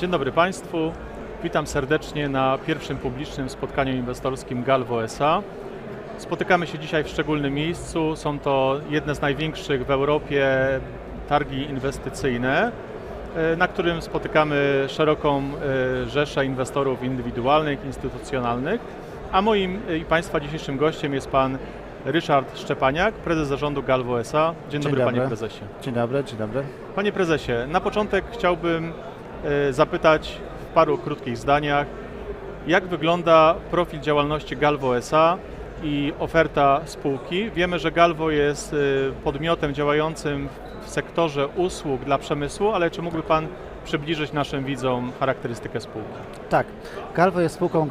Dzień dobry Państwu. Witam serdecznie na pierwszym publicznym spotkaniu inwestorskim Galvo SA. Spotykamy się dzisiaj w szczególnym miejscu. Są to jedne z największych w Europie targi inwestycyjne, e, na którym spotykamy szeroką e, rzeszę inwestorów indywidualnych, instytucjonalnych. A moim e, i Państwa dzisiejszym gościem jest Pan Ryszard Szczepaniak, prezes zarządu Galvo SA. Dzień, dobry, Panie Prezesie. Dzień dobry, dzień dobry. Panie prezesie, na początek chciałbym zapytać w paru krótkich zdaniach, jak wygląda profil działalności Galvo SA i oferta spółki. Wiemy, że Galvo jest e, podmiotem działającym w sektorze usług dla przemysłu, ale czy mógłby Pan przybliżyć naszym widzom charakterystykę spółki? Tak, Galvo jest spółką e,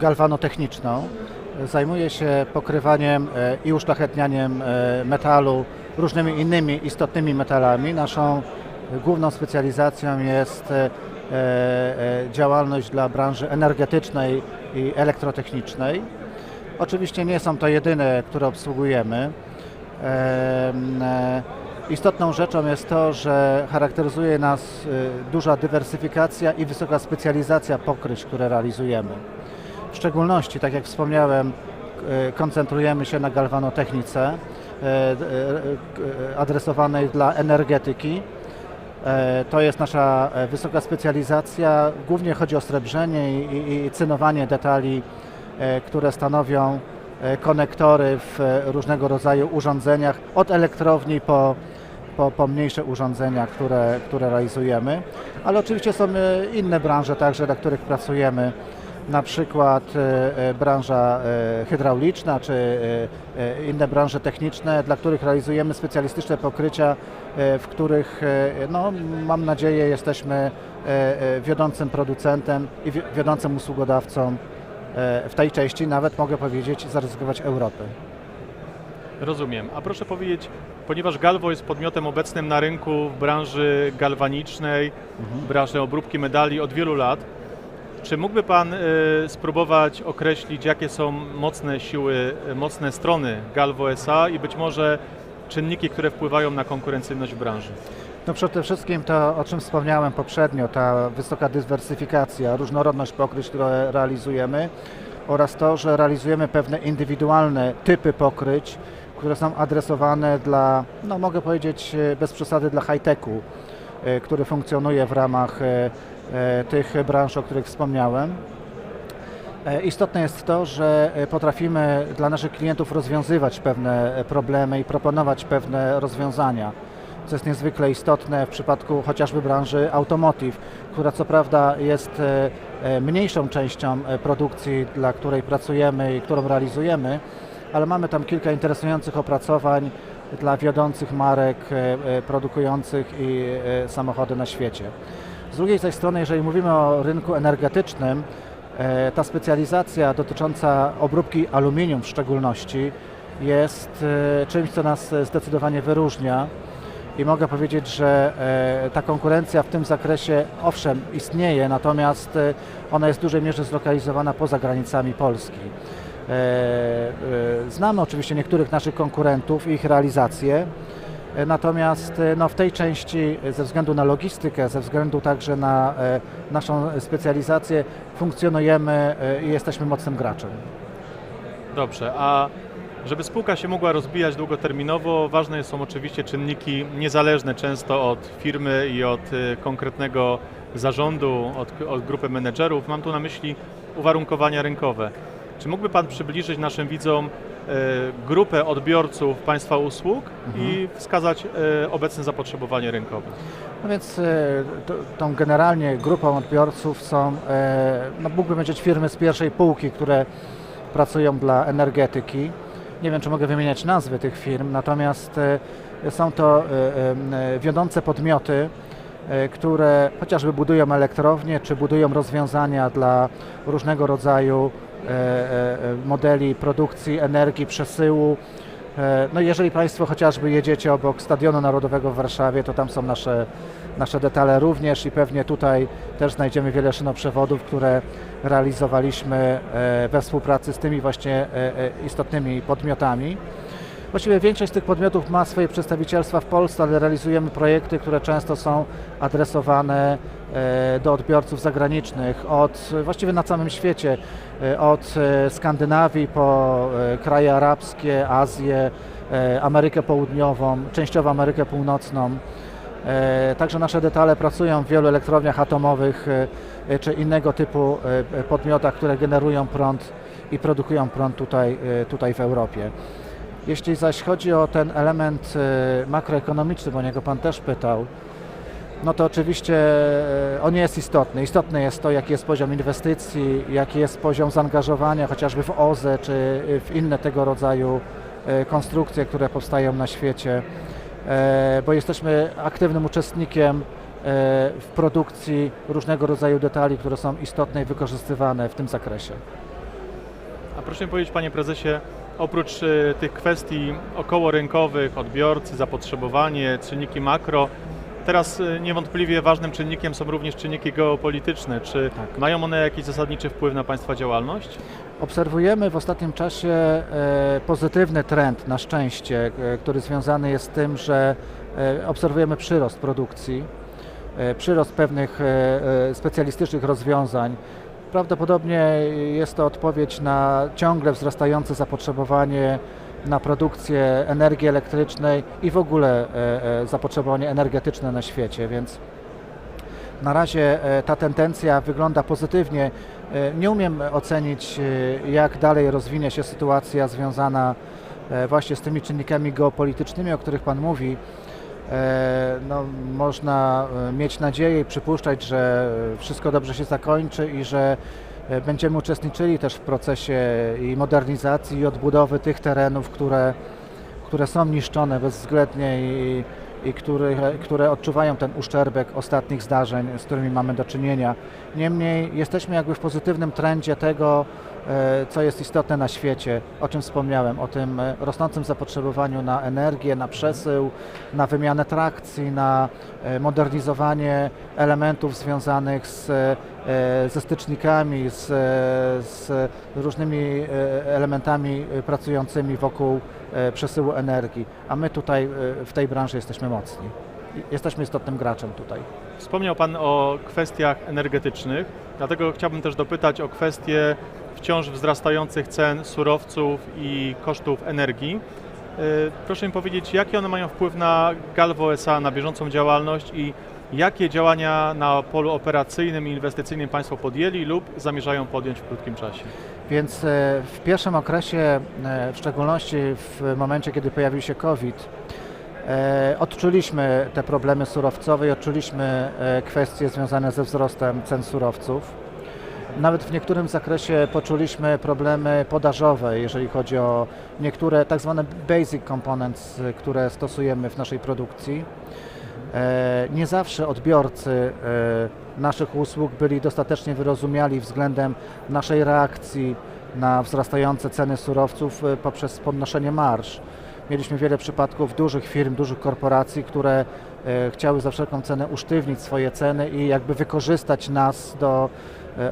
galwanotechniczną. Zajmuje się pokrywaniem e, i uszlachetnianiem e, metalu różnymi innymi istotnymi metalami. Naszą główną specjalizacją jest e, e, działalność dla branży energetycznej i elektrotechnicznej. Oczywiście nie są to jedyne, które obsługujemy. Em, e, Istotną rzeczą jest to, że charakteryzuje nas duża dywersyfikacja i wysoka specjalizacja pokryć, które realizujemy. W szczególności, tak jak wspomniałem, koncentrujemy się na galwanotechnice adresowanej dla energetyki. E, To jest nasza e, wysoka specjalizacja. Głównie chodzi o srebrzenie i, i, cynowanie detali, e, które stanowią konektory w różnego rodzaju urządzeniach, od elektrowni po, po, po mniejsze urządzenia, które, które realizujemy. Ale oczywiście są inne branże także, dla których pracujemy, na przykład branża hydrauliczna czy inne branże techniczne, dla których realizujemy specjalistyczne pokrycia, w których e, no, mam nadzieję jesteśmy e, e, wiodącym producentem i wi- wiodącym usługodawcą e, w tej części, nawet mogę powiedzieć, zaryzykować Europy. Rozumiem. A proszę powiedzieć, ponieważ Galvo jest podmiotem obecnym na rynku w branży galwanicznej, w branży obróbki medali od wielu lat, czy mógłby Pan y, spróbować określić, jakie są mocne siły, mocne strony Galvo SA i być może czynniki, które wpływają na konkurencyjność branży? No przede wszystkim to, o czym wspomniałem poprzednio, ta wysoka dywersyfikacja, różnorodność pokryć, które realizujemy oraz to, że realizujemy pewne indywidualne typy pokryć, które są adresowane dla, no mogę powiedzieć e, bez przesady, dla high-techu, e, który funkcjonuje w ramach e, tych branż, o których wspomniałem. E, Istotne jest to, że e, potrafimy dla naszych klientów rozwiązywać pewne e, problemy i proponować pewne rozwiązania, co jest niezwykle istotne w przypadku chociażby branży automotive, która co prawda jest mniejszą częścią produkcji, dla której pracujemy i którą realizujemy, ale mamy tam kilka interesujących opracowań dla wiodących marek produkujących i samochody na świecie. Z drugiej strony, jeżeli mówimy o rynku energetycznym, Ta specjalizacja dotycząca obróbki aluminium w szczególności jest e, czymś, co nas e, zdecydowanie wyróżnia i mogę powiedzieć, że e, ta konkurencja w tym zakresie owszem istnieje, natomiast e, ona jest w dużej mierze zlokalizowana poza granicami Polski. E, e, Znamy oczywiście niektórych naszych konkurentów i ich realizacje, E, Natomiast e, no, w tej części e, ze względu na logistykę, ze względu także na e, naszą specjalizację funkcjonujemy e, i jesteśmy mocnym graczem. Dobrze, a żeby spółka się mogła rozwijać długoterminowo, ważne są oczywiście czynniki niezależne często od firmy i od konkretnego zarządu, od, od grupy menedżerów. Mam tu na myśli uwarunkowania rynkowe. Czy mógłby Pan przybliżyć naszym widzom grupę odbiorców Państwa usług i wskazać y, obecne zapotrzebowanie rynkowe? No więc e, tą generalnie grupą odbiorców są, e, no mógłbym powiedzieć firmy z pierwszej półki, które pracują dla energetyki. Nie wiem, czy mogę wymieniać nazwy tych firm, natomiast e, są to e, e, wiodące podmioty, e, które chociażby budują elektrownie, czy budują rozwiązania dla różnego rodzaju e, e, modeli produkcji energii, przesyłu. E, No jeżeli Państwo chociażby jedziecie obok Stadionu Narodowego w Warszawie, to tam są nasze, nasze detale również i pewnie tutaj też znajdziemy wiele szynoprzewodów, które realizowaliśmy e, we współpracy z tymi właśnie e, e, istotnymi podmiotami. Właściwie większość z tych podmiotów ma swoje przedstawicielstwa w Polsce, ale realizujemy projekty, które często są adresowane e, do odbiorców zagranicznych, od właściwie na całym świecie, e, od e, Skandynawii po kraje arabskie, Azję, Amerykę Południową, częściowo Amerykę Północną. Także nasze detale pracują w wielu elektrowniach atomowych czy innego typu podmiotach, które generują prąd i produkują prąd tutaj, tutaj w Europie. Jeśli zaś chodzi o ten element e, makroekonomiczny, bo niego Pan też pytał, no to oczywiście e, on jest istotny. Istotne jest to, jaki jest poziom inwestycji, jaki jest poziom zaangażowania chociażby w OZE czy w inne tego rodzaju e, konstrukcje, które powstają na świecie, e, bo jesteśmy aktywnym uczestnikiem e, w produkcji różnego rodzaju detali, które są istotne i wykorzystywane w tym zakresie. A proszę mi powiedzieć, panie prezesie, oprócz e, tych kwestii okołorynkowych, odbiorcy, zapotrzebowanie, czynniki makro, teraz e, niewątpliwie ważnym czynnikiem są również czynniki geopolityczne. Czy Tak. mają one jakiś zasadniczy wpływ na państwa działalność? Obserwujemy w ostatnim czasie e, pozytywny trend, na szczęście, który związany jest z tym, że obserwujemy przyrost produkcji, przyrost pewnych specjalistycznych rozwiązań. Prawdopodobnie jest to odpowiedź na ciągle wzrastające zapotrzebowanie na produkcję energii elektrycznej i w ogóle e, e, zapotrzebowanie energetyczne na świecie, więc na razie e, ta tendencja wygląda pozytywnie. Nie umiem ocenić, jak dalej rozwinie się sytuacja związana właśnie z tymi czynnikami geopolitycznymi, o których Pan mówi. E, No, można e, mieć nadzieję i przypuszczać, że wszystko dobrze się zakończy i że e, będziemy uczestniczyli też w procesie i modernizacji i odbudowy tych terenów, które, które są niszczone bezwzględnie i, i które, które odczuwają ten uszczerbek ostatnich zdarzeń, z którymi mamy do czynienia. Niemniej jesteśmy jakby w pozytywnym trendzie tego, co jest istotne na świecie, o czym wspomniałem, o tym e, rosnącym zapotrzebowaniu na energię, na przesył, na wymianę trakcji, na e, modernizowanie elementów związanych z, e, ze stycznikami, z, e, z różnymi e, elementami e, pracującymi wokół e, przesyłu energii, a my tutaj e, w tej branży jesteśmy mocni. Jesteśmy istotnym graczem tutaj. Wspomniał Pan o kwestiach energetycznych, dlatego chciałbym też dopytać o kwestie wciąż wzrastających cen surowców i kosztów energii. E, Proszę mi powiedzieć, jaki one mają wpływ na Galvo SA, na bieżącą działalność i jakie działania na polu operacyjnym i inwestycyjnym Państwo podjęli lub zamierzają podjąć w krótkim czasie? Więc e, w pierwszym okresie, e, w szczególności w momencie, kiedy pojawił się COVID, odczuliśmy te problemy surowcowe i odczuliśmy kwestie związane ze wzrostem cen surowców. Nawet w niektórym zakresie poczuliśmy problemy podażowe, jeżeli chodzi o niektóre tak zwane basic components, y, które stosujemy w naszej produkcji. E, Nie zawsze odbiorcy e, naszych usług byli dostatecznie wyrozumiali względem naszej reakcji na wzrastające ceny surowców e, poprzez podnoszenie marż. Mieliśmy wiele przypadków dużych firm, dużych korporacji, które e, chciały za wszelką cenę usztywnić swoje ceny i jakby wykorzystać nas do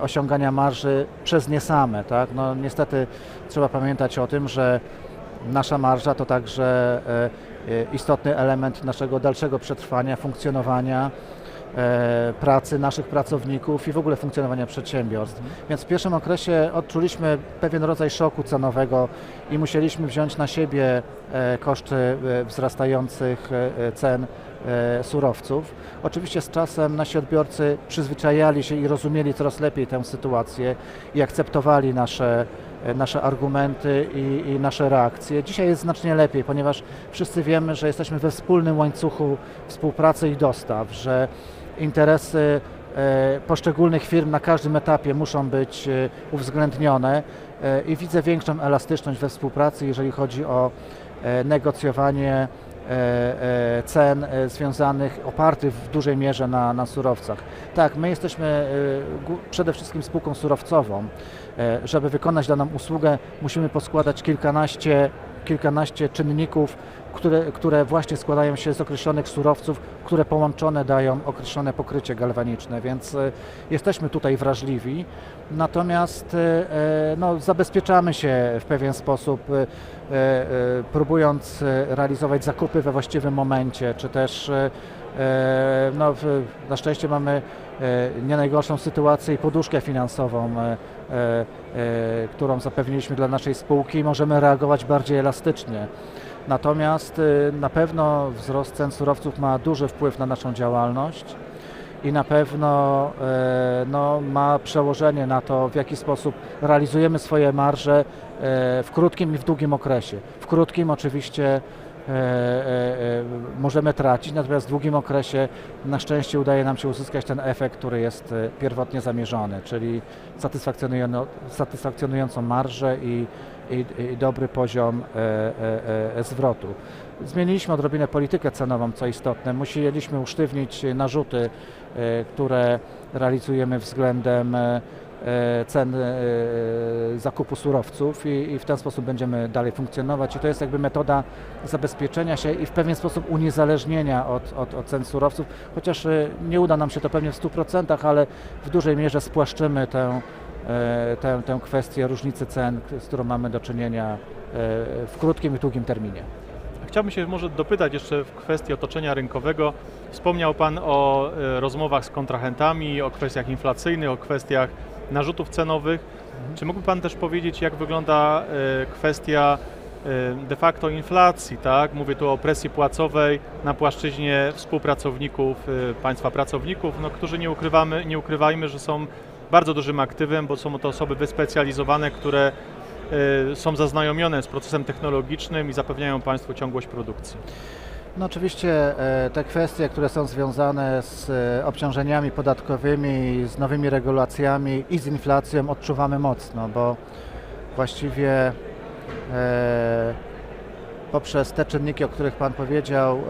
osiągania marży przez nie same. Tak? No, niestety trzeba pamiętać o tym, że nasza marża to także e, e, istotny element naszego dalszego przetrwania, funkcjonowania, e, pracy naszych pracowników i w ogóle funkcjonowania przedsiębiorstw. Więc w pierwszym okresie odczuliśmy pewien rodzaj szoku cenowego i musieliśmy wziąć na siebie e, koszty e, wzrastających e, e, cen e, surowców. Oczywiście z czasem nasi odbiorcy przyzwyczajali się i rozumieli coraz lepiej tę sytuację i akceptowali nasze, e, nasze argumenty i, i nasze reakcje. Dzisiaj jest znacznie lepiej, ponieważ wszyscy wiemy, że jesteśmy we wspólnym łańcuchu współpracy i dostaw, że interesy e, poszczególnych firm na każdym etapie muszą być e, uwzględnione e, i widzę większą elastyczność we współpracy, jeżeli chodzi o e, negocjowanie e, e, cen e, związanych, opartych w dużej mierze na, na surowcach. Tak, my jesteśmy e, przede wszystkim spółką surowcową. E, Żeby wykonać daną usługę, musimy poskładać kilkanaście kilkanaście czynników, które, które właśnie składają się z określonych surowców, które połączone dają określone pokrycie galwaniczne, więc e, jesteśmy tutaj wrażliwi. Natomiast e, e, no, zabezpieczamy się w pewien sposób, e, próbując realizować zakupy we właściwym momencie, czy też no, na szczęście mamy nie najgorszą sytuację i poduszkę finansową, którą zapewniliśmy dla naszej spółki i możemy reagować bardziej elastycznie. Natomiast na pewno wzrost cen surowców ma duży wpływ na naszą działalność i na pewno e, no, ma przełożenie na to, w jaki sposób realizujemy swoje marże e, w krótkim i w długim okresie. W krótkim oczywiście e, możemy tracić, natomiast w długim okresie na szczęście udaje nam się uzyskać ten efekt, który jest pierwotnie zamierzony, czyli satysfakcjonują- satysfakcjonującą marżę i, i, i dobry poziom zwrotu. Zmieniliśmy odrobinę politykę cenową, co istotne. Musieliśmy usztywnić narzuty, e, które realizujemy względem e, e, cen zakupu surowców i, w ten sposób będziemy dalej funkcjonować. I to jest jakby metoda zabezpieczenia się i w pewien sposób uniezależnienia od, od, od cen surowców, chociaż nie uda nam się to pewnie w 100%, ale w dużej mierze spłaszczymy tę, tę, tę kwestię różnicy cen, z którą mamy do czynienia w krótkim i długim terminie. Chciałbym się może dopytać jeszcze w kwestii otoczenia rynkowego. Wspomniał Pan o e, rozmowach z kontrahentami, o kwestiach inflacyjnych, o kwestiach narzutów cenowych. Czy mógłby Pan też powiedzieć, jak wygląda e, kwestia e, de facto inflacji, tak? Mówię tu o presji płacowej na płaszczyźnie współpracowników, państwa pracowników, no, którzy nie, ukrywamy, nie ukrywajmy, że są bardzo dużym aktywem, bo są to osoby wyspecjalizowane, które są zaznajomione z procesem technologicznym i zapewniają Państwu ciągłość produkcji. No oczywiście e, te kwestie, które są związane z e, obciążeniami podatkowymi, z nowymi regulacjami i z inflacją odczuwamy mocno, bo właściwie e, poprzez te czynniki, o których Pan powiedział,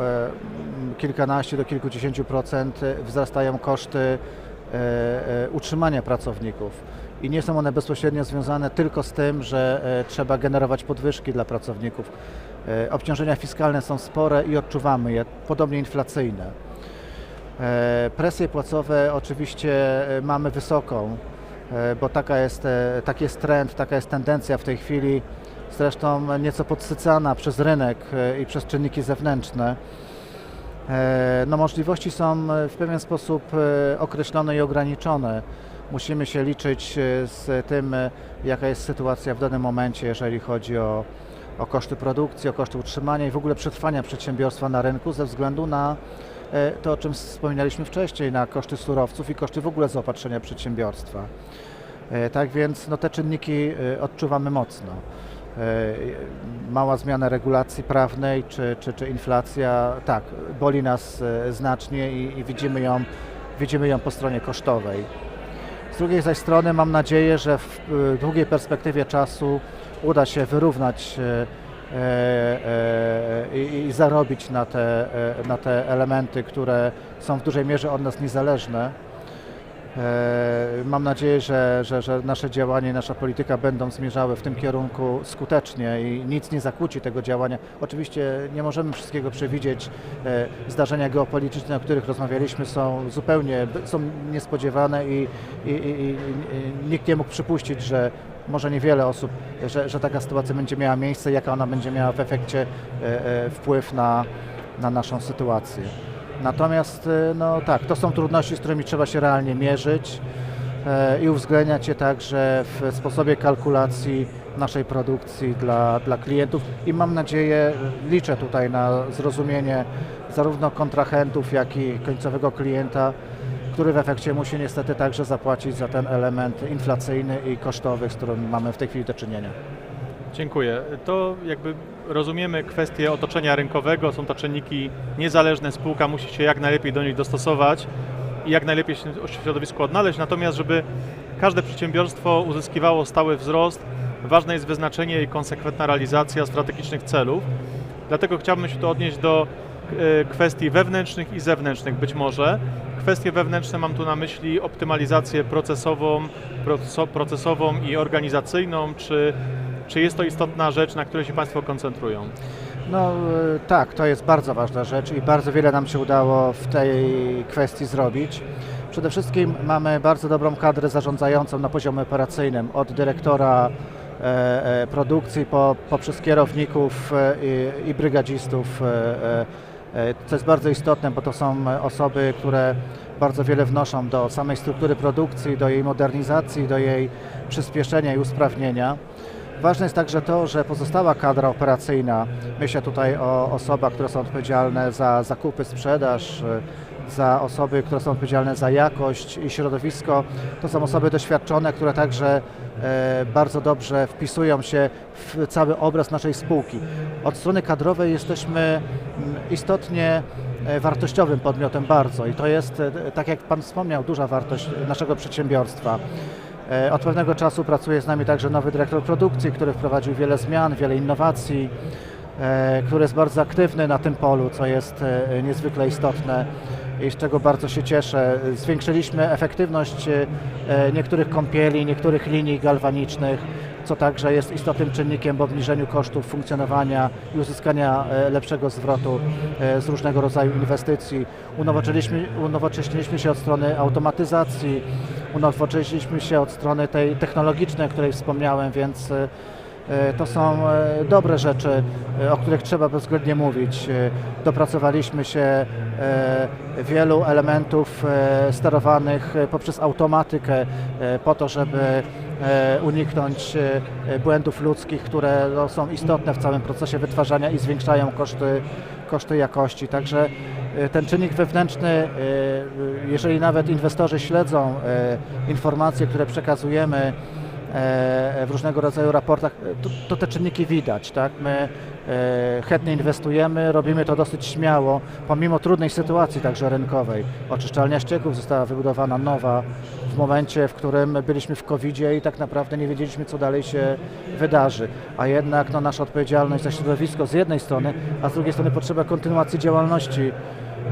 kilkanaście do kilkudziesięciu procent wzrastają koszty utrzymania pracowników. I nie są one bezpośrednio związane tylko z tym, że e, trzeba generować podwyżki dla pracowników. E, Obciążenia fiskalne są spore i odczuwamy je, podobnie inflacyjne. E, Presje płacowe oczywiście mamy wysoką, bo taka jest, taki jest trend, taka jest tendencja w tej chwili, zresztą nieco podsycana przez rynek i przez czynniki zewnętrzne. No, możliwości są w pewien sposób określone i ograniczone. Musimy się liczyć e, z tym, e, jaka jest sytuacja w danym momencie, jeżeli chodzi o, o koszty produkcji, o koszty utrzymania i w ogóle przetrwania przedsiębiorstwa na rynku ze względu na e, to, o czym wspominaliśmy wcześniej, na koszty surowców i koszty w ogóle zaopatrzenia przedsiębiorstwa. Tak więc no, te czynniki odczuwamy mocno. Mała zmiana regulacji prawnej czy, czy, czy inflacja, tak, boli nas znacznie i, i widzimy, ją, widzimy ją po stronie kosztowej. Drugiej zaś strony mam nadzieję, że w długiej perspektywie czasu uda się wyrównać e, e, e, i, zarobić na te, na te elementy, które są w dużej mierze od nas niezależne. E, Mam nadzieję, że, że, że nasze działanie, nasza polityka będą zmierzały w tym kierunku skutecznie i nic nie zakłóci tego działania. Oczywiście nie możemy wszystkiego przewidzieć. E, Zdarzenia geopolityczne, o których rozmawialiśmy, są zupełnie są niespodziewane i, i, i, i nikt nie mógł przypuścić, że może niewiele osób, że, że taka sytuacja będzie miała miejsce, jaka ona będzie miała w efekcie e, wpływ na, na naszą sytuację. Natomiast e, no tak, to są trudności, z którymi trzeba się realnie mierzyć e, i uwzględniać je także w sposobie kalkulacji naszej produkcji dla, dla klientów i mam nadzieję, liczę tutaj na zrozumienie zarówno kontrahentów, jak i końcowego klienta, który w efekcie musi niestety także zapłacić za ten element inflacyjny i kosztowy, z którym mamy w tej chwili do czynienia. Dziękuję. To jakby rozumiemy kwestię otoczenia rynkowego, są to czynniki niezależne, spółka musi się jak najlepiej do nich dostosować i jak najlepiej się w środowisku odnaleźć, natomiast żeby każde przedsiębiorstwo uzyskiwało stały wzrost, ważne jest wyznaczenie i konsekwentna realizacja strategicznych celów. Dlatego chciałbym się tu odnieść do e, kwestii wewnętrznych i zewnętrznych być może. Kwestie wewnętrzne mam tu na myśli optymalizację procesową, proceso- procesową i organizacyjną, czy Czy jest to istotna rzecz, na której się Państwo koncentrują? No y, tak, to jest bardzo ważna rzecz i bardzo wiele nam się udało w tej kwestii zrobić. Przede wszystkim mamy bardzo dobrą kadrę zarządzającą na poziomie operacyjnym, od dyrektora e, e, produkcji po, poprzez kierowników e, i, i brygadzistów, e, e, e, co jest bardzo istotne, bo to są osoby, które bardzo wiele wnoszą do samej struktury produkcji, do jej modernizacji, do jej przyspieszenia i usprawnienia. Ważne jest także to, że pozostała kadra operacyjna, myślę tutaj o osobach, które są odpowiedzialne za zakupy, sprzedaż, y, za osoby, które są odpowiedzialne za jakość i środowisko, to są osoby doświadczone, które także e, bardzo dobrze wpisują się w cały obraz naszej spółki. Od strony kadrowej jesteśmy mm, istotnie e, wartościowym podmiotem bardzo i to jest, e, tak jak Pan wspomniał, duża wartość naszego przedsiębiorstwa. E, Od pewnego czasu pracuje z nami także nowy dyrektor produkcji, który wprowadził wiele zmian, wiele innowacji, e, który jest bardzo aktywny na tym polu, co jest e, niezwykle istotne i z czego bardzo się cieszę. Zwiększyliśmy efektywność e, e, niektórych kąpieli, niektórych linii galwanicznych, co także jest istotnym czynnikiem w obniżeniu kosztów funkcjonowania i uzyskania e, lepszego zwrotu z różnego rodzaju inwestycji. Unowocześniliśmy, unowocześniliśmy się od strony automatyzacji, unowocześniliśmy się od strony tej technologicznej, o której wspomniałem, więc to są e, dobre rzeczy, e, o których trzeba bezwzględnie mówić. E, Dopracowaliśmy się e, wielu elementów e, sterowanych e, poprzez automatykę e, po to, żeby e, uniknąć e, błędów ludzkich, które no, są istotne w całym procesie wytwarzania i zwiększają koszty, koszty jakości. Także e, ten czynnik wewnętrzny, e, jeżeli nawet inwestorzy śledzą e, informacje, które przekazujemy e, w różnego rodzaju raportach, e, to, to te czynniki widać. Tak? My e, chętnie inwestujemy, robimy to dosyć śmiało, pomimo trudnej sytuacji także rynkowej. Oczyszczalnia ścieków została wybudowana nowa w momencie, w którym byliśmy w covid i tak naprawdę nie wiedzieliśmy, co dalej się wydarzy. A jednak no, nasza odpowiedzialność za środowisko z jednej strony, a z drugiej strony potrzeba kontynuacji działalności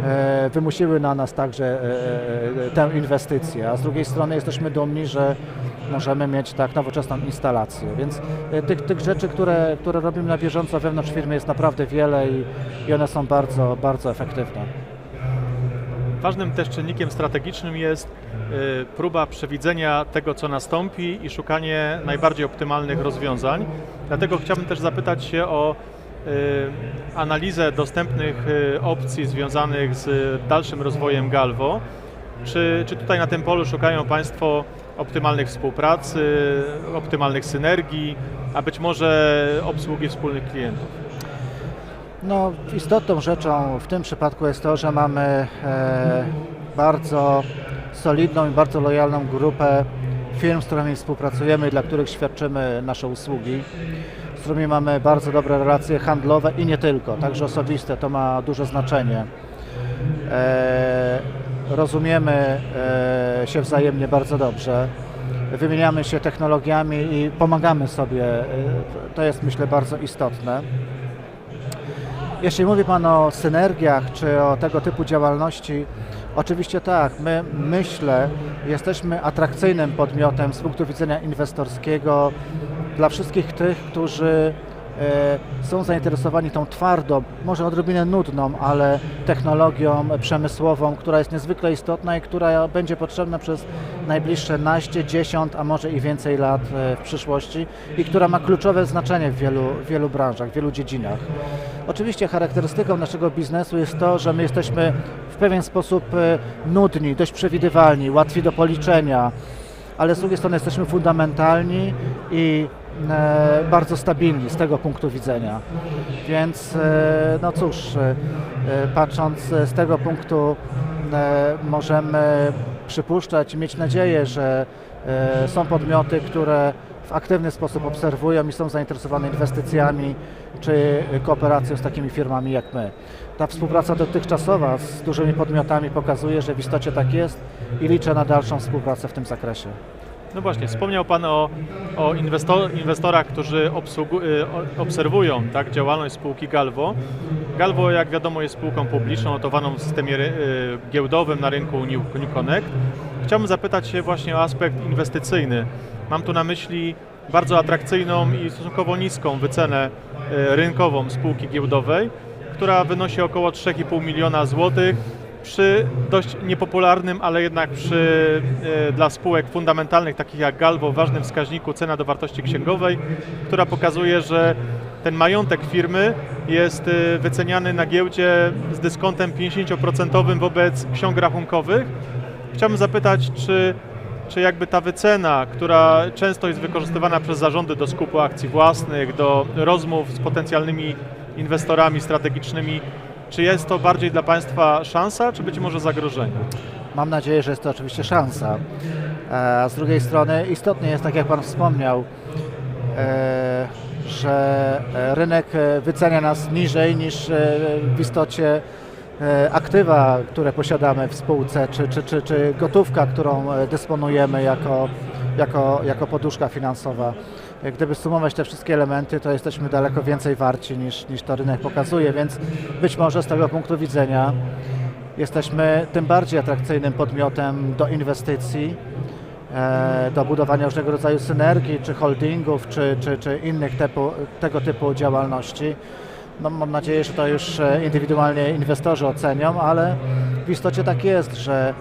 e, wymusiły na nas także e, e, tę inwestycję, a z drugiej strony jesteśmy dumni, że możemy mieć tak nowoczesną instalację. Więc e, tych, tych rzeczy, które, które robimy na bieżąco wewnątrz firmy jest naprawdę wiele i, i one są bardzo, bardzo efektywne. Ważnym też czynnikiem strategicznym jest y, próba przewidzenia tego, co nastąpi i szukanie najbardziej optymalnych rozwiązań. Dlatego chciałbym też zapytać się o y, analizę dostępnych opcji związanych z dalszym rozwojem Galvo. Czy, czy tutaj na tym polu szukają Państwo optymalnych współpracy, optymalnych synergii, a być może obsługi wspólnych klientów? No, istotną rzeczą w tym przypadku jest to, że mamy e, bardzo solidną i bardzo lojalną grupę firm, z którymi współpracujemy dla których świadczymy nasze usługi, z którymi mamy bardzo dobre relacje handlowe i nie tylko, także osobiste, to ma duże znaczenie. E, rozumiemy e, się wzajemnie bardzo dobrze, wymieniamy się technologiami i pomagamy sobie, e, to jest myślę bardzo istotne. Jeśli mówi Pan o synergiach czy o tego typu działalności, oczywiście tak. My myślę, jesteśmy atrakcyjnym podmiotem z punktu widzenia inwestorskiego dla wszystkich tych, którzy są zainteresowani tą twardą, może odrobinę nudną, ale technologią przemysłową, która jest niezwykle istotna i która będzie potrzebna przez najbliższe naście, dziesiąt, a może i więcej lat e, w przyszłości i która ma kluczowe znaczenie w wielu, wielu branżach, w wielu dziedzinach. Oczywiście charakterystyką naszego biznesu jest to, że my jesteśmy w pewien sposób e, nudni, dość przewidywalni, łatwi do policzenia, ale z drugiej strony jesteśmy fundamentalni i e, bardzo stabilni z tego punktu widzenia. Więc e, no cóż, e, patrząc z tego punktu możemy przypuszczać mieć nadzieję, że są podmioty, które w aktywny sposób obserwują i są zainteresowane inwestycjami czy kooperacją z takimi firmami jak my. Ta współpraca dotychczasowa z dużymi podmiotami pokazuje, że w istocie tak jest i liczę na dalszą współpracę w tym zakresie. No właśnie, wspomniał Pan o, o inwestor, inwestorach, którzy obsługu, y, obserwują tak, działalność spółki Galvo. Galvo, jak wiadomo, jest spółką publiczną notowaną w systemie y, giełdowym na rynku New Connect. Chciałbym zapytać się właśnie o aspekt inwestycyjny. Mam tu na myśli bardzo atrakcyjną i stosunkowo niską wycenę e, rynkową spółki giełdowej, która wynosi około 3,5 miliona złotych przy dość niepopularnym, ale jednak przy e, dla spółek fundamentalnych takich jak Galvo ważnym wskaźniku cena do wartości księgowej, która pokazuje, że ten majątek firmy jest e, wyceniany na giełdzie z dyskontem 50% wobec ksiąg rachunkowych. Chciałbym zapytać, czy, czy jakby ta wycena, która często jest wykorzystywana przez zarządy do skupu akcji własnych, do rozmów z potencjalnymi inwestorami strategicznymi, czy jest to bardziej dla Państwa szansa, czy być może zagrożenie? Mam nadzieję, że jest to oczywiście szansa. E, A z drugiej strony istotne jest, tak jak Pan wspomniał, e, że e, rynek wycenia nas niżej niż w istocie aktywa, które posiadamy w spółce, czy, czy, czy, czy gotówka, którą e, dysponujemy jako, jako, jako poduszka finansowa. E, Gdyby sumować te wszystkie elementy, to jesteśmy daleko więcej warci niż, niż to rynek pokazuje, więc być może z tego punktu widzenia Jesteśmy tym bardziej atrakcyjnym podmiotem do inwestycji, e, do budowania różnego rodzaju synergii, czy holdingów, czy, czy, czy innych typu, tego typu działalności. No, mam nadzieję, że to już e, indywidualnie inwestorzy ocenią, ale w istocie tak jest, że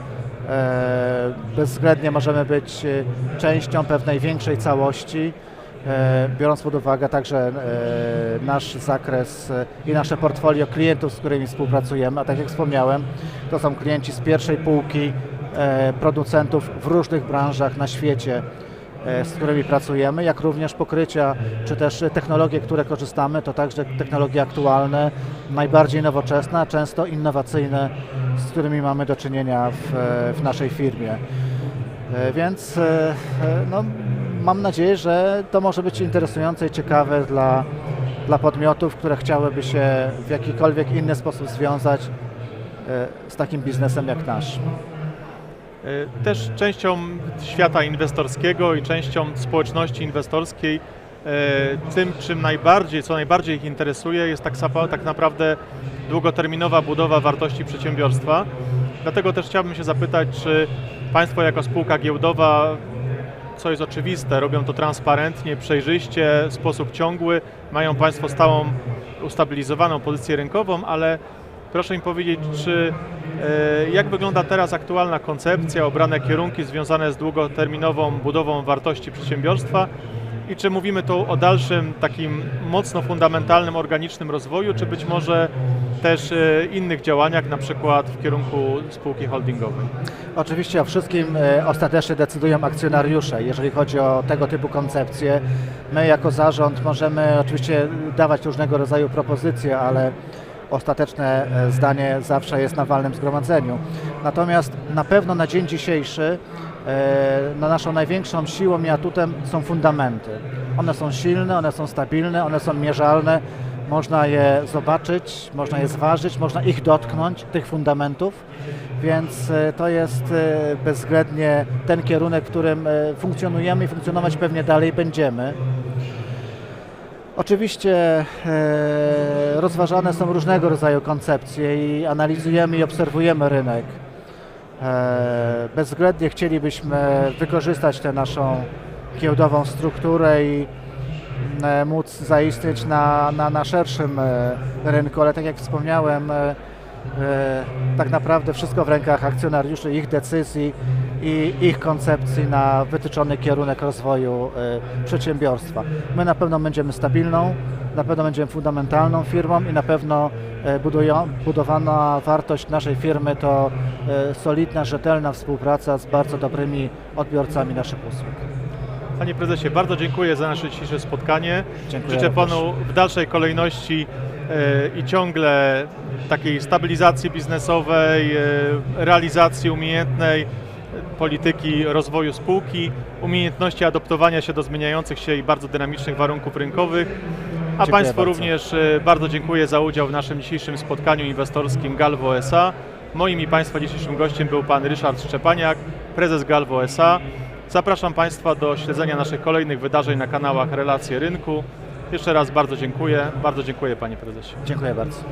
e, bezwzględnie możemy być e, częścią pewnej większej całości, biorąc pod uwagę także nasz zakres i nasze portfolio klientów, z którymi współpracujemy, a tak jak wspomniałem, to są klienci z pierwszej półki producentów w różnych branżach na świecie, z którymi pracujemy, jak również pokrycia, czy też technologie, które korzystamy, to także technologie aktualne, najbardziej nowoczesne, często innowacyjne, z którymi mamy do czynienia w, e, w naszej firmie. E, Więc e, e, no, mam nadzieję, że to może być interesujące i ciekawe dla, dla podmiotów, które chciałyby się w jakikolwiek inny sposób związać e, z takim biznesem jak nasz. E, Też częścią świata inwestorskiego i częścią społeczności inwestorskiej, e, tym czym najbardziej, co najbardziej ich interesuje, jest tak, tak naprawdę długoterminowa budowa wartości przedsiębiorstwa. Dlatego też chciałbym się zapytać, czy Państwo jako spółka giełdowa, co jest oczywiste, robią to transparentnie, przejrzyście, w sposób ciągły, mają Państwo stałą, ustabilizowaną pozycję rynkową, ale Proszę mi powiedzieć, czy jak wygląda teraz aktualna koncepcja, obrane kierunki związane z długoterminową budową wartości przedsiębiorstwa i czy mówimy tu o dalszym takim mocno fundamentalnym, organicznym rozwoju, czy być może też e, innych działaniach, na przykład w kierunku spółki holdingowej? Oczywiście o wszystkim e, ostatecznie decydują akcjonariusze, jeżeli chodzi o tego typu koncepcje. My jako zarząd możemy oczywiście dawać różnego rodzaju propozycje, ale ostateczne e, zdanie zawsze jest na walnym zgromadzeniu. Natomiast na pewno na dzień dzisiejszy no naszą największą siłą i atutem są fundamenty. One są silne, one są stabilne, one są mierzalne. Można je zobaczyć, można je zważyć, można ich dotknąć, tych fundamentów, więc e, to jest bezwzględnie ten kierunek, w którym funkcjonujemy i funkcjonować pewnie dalej będziemy. Oczywiście e, rozważane są różnego rodzaju koncepcje i analizujemy i obserwujemy rynek. E, bezwzględnie chcielibyśmy wykorzystać tę naszą giełdową strukturę i e, móc zaistnieć na, na, na szerszym rynku, ale tak jak wspomniałem, tak naprawdę wszystko w rękach akcjonariuszy, ich decyzji i ich koncepcji na wytyczony kierunek rozwoju e, przedsiębiorstwa. My na pewno będziemy stabilną, na pewno będziemy fundamentalną firmą i na pewno e, budują, budowana wartość naszej firmy to e, solidna, rzetelna współpraca z bardzo dobrymi odbiorcami naszych usług. Panie prezesie, bardzo dziękuję za nasze dzisiejsze spotkanie. Dziękuję Życzę również. panu w dalszej kolejności e, i ciągle takiej stabilizacji biznesowej, e, realizacji umiejętnej polityki rozwoju spółki, umiejętności adoptowania się do zmieniających się i bardzo dynamicznych warunków rynkowych. A Dziękuję Państwu bardzo. również e, bardzo dziękuję za udział w naszym dzisiejszym spotkaniu inwestorskim Galvo SA. Moim i Państwa dzisiejszym gościem był Pan Ryszard Szczepaniak, prezes Galvo SA. Zapraszam Państwa do śledzenia naszych kolejnych wydarzeń na kanałach Relacje Rynku. Jeszcze raz bardzo dziękuję. Bardzo dziękuję Panie Prezesie. Dziękuję bardzo.